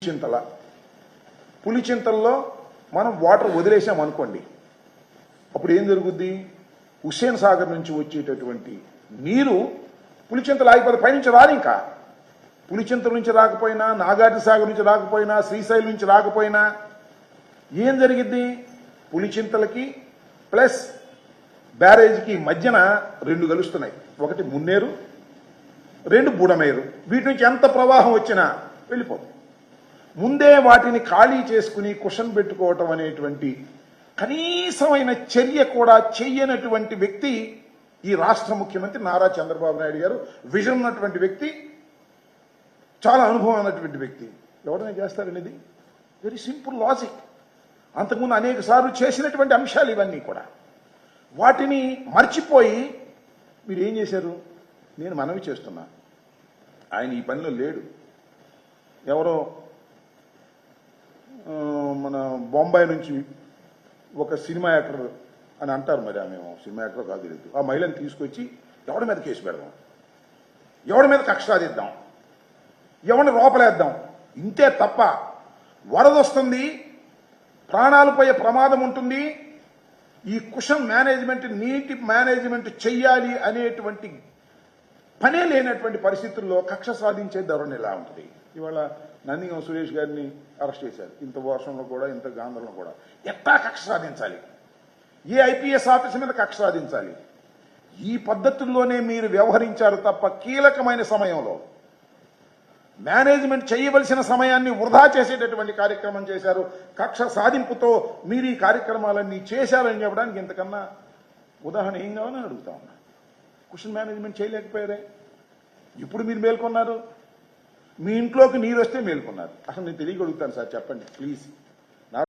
పులిచింతల. పులిచింతల్లో మనం వాటర్ వదిలేసాం అనుకోండి. అప్పుడు ఏం జరుగుద్ది? హుస్సేన్ సాగర్ నుంచి వచ్చేటటువంటి నీరు పులిచింతలు ఆగిపోతే పైనుంచి రాదు ఇంకా. పులిచింతల నుంచి రాకపోయినా నాగార్జున సాగర్ నుంచి రాకపోయినా శ్రీశైలం నుంచి రాకపోయినా ఏం జరిగిద్ది? పులిచింతలకి ప్లస్ బ్యారేజ్కి మధ్యన రెండు కలుస్తున్నాయి. ఒకటి మున్నేరు రెండు బుడమేరు. వీటి నుంచి ఎంత ప్రవాహం వచ్చినా వెళ్ళిపోతుంది ముందే వాటిని ఖాళీ చేసుకుని కుషన్ పెట్టుకోవటం అనేటువంటి కనీసమైన చర్య కూడా చెయ్యనటువంటి వ్యక్తి ఈ రాష్ట్ర ముఖ్యమంత్రి నారా చంద్రబాబు నాయుడు గారు. విజన్ ఉన్నటువంటి వ్యక్తి చాలా అనుభవం ఉన్నటువంటి వ్యక్తి. ఎవరైనా చేస్తారండి ఇది వెరీ సింపుల్ లాజిక్ అంతకుముందు అనేక సార్లు చేసినటువంటి అంశాలు ఇవన్నీ కూడా. వాటిని మర్చిపోయి మీరు ఏం చేశారు? నేను మనవి చేస్తున్నా. ఆయన ఈ పనిలో లేడు. ఎవరో బొంబాయి నుంచి ఒక సినిమా యాక్టర్ అని అంటారు మరి ఆమె సినిమా యాక్టర్ కాదు తెలియదు ఆ మహిళను తీసుకొచ్చి ఎవడి మీద కేసు పెడదాం? ఎవడి మీద కక్ష సాధిద్దాం? ఎవరిని లోపలేద్దాం ఇంతే తప్ప వరద వస్తుంది ప్రాణాలు పోయే ప్రమాదం ఉంటుంది ఈ కుషన్ మేనేజ్మెంట్ నీటి మేనేజ్మెంట్ చెయ్యాలి అనేటువంటి పనే లేనటువంటి పరిస్థితుల్లో కక్ష సాధించే ధోరణి ఎలా ఉంటుంది? ఇవాళ నందిగం సురేష్ గారిని అరెస్ట్ చేశారు. ఇంత వర్షంలో కూడా ఇంత గాంధంలో కూడా. ఎట్టా కక్ష సాధించాలి? ఏ ఐపీఎస్ ఆఫీసర్ మీద కక్ష సాధించాలి? ఈ పద్ధతుల్లోనే మీరు వ్యవహరించారు తప్ప కీలకమైన సమయంలో మేనేజ్మెంట్ చేయవలసిన సమయాన్ని వృధా చేసేటటువంటి కార్యక్రమం చేశారు. కక్ష సాధింపుతో మీరు ఈ కార్యక్రమాలన్నీ చేశారని చెప్పడానికి ఇంతకన్నా ఉదాహరణ ఏం కావాలని అడుగుతా ఉన్నా? క్వశ్చన్ మేనేజ్మెంట్ చేయలేకపోయారే? ఇప్పుడు మీరు మేల్కొన్నారు? మీ ఇంట్లోకి నీరు వస్తే మేల్కొన్నారు. అసలు నేను తెలియగలుగుతాను సార్ చెప్పండి ప్లీజ్.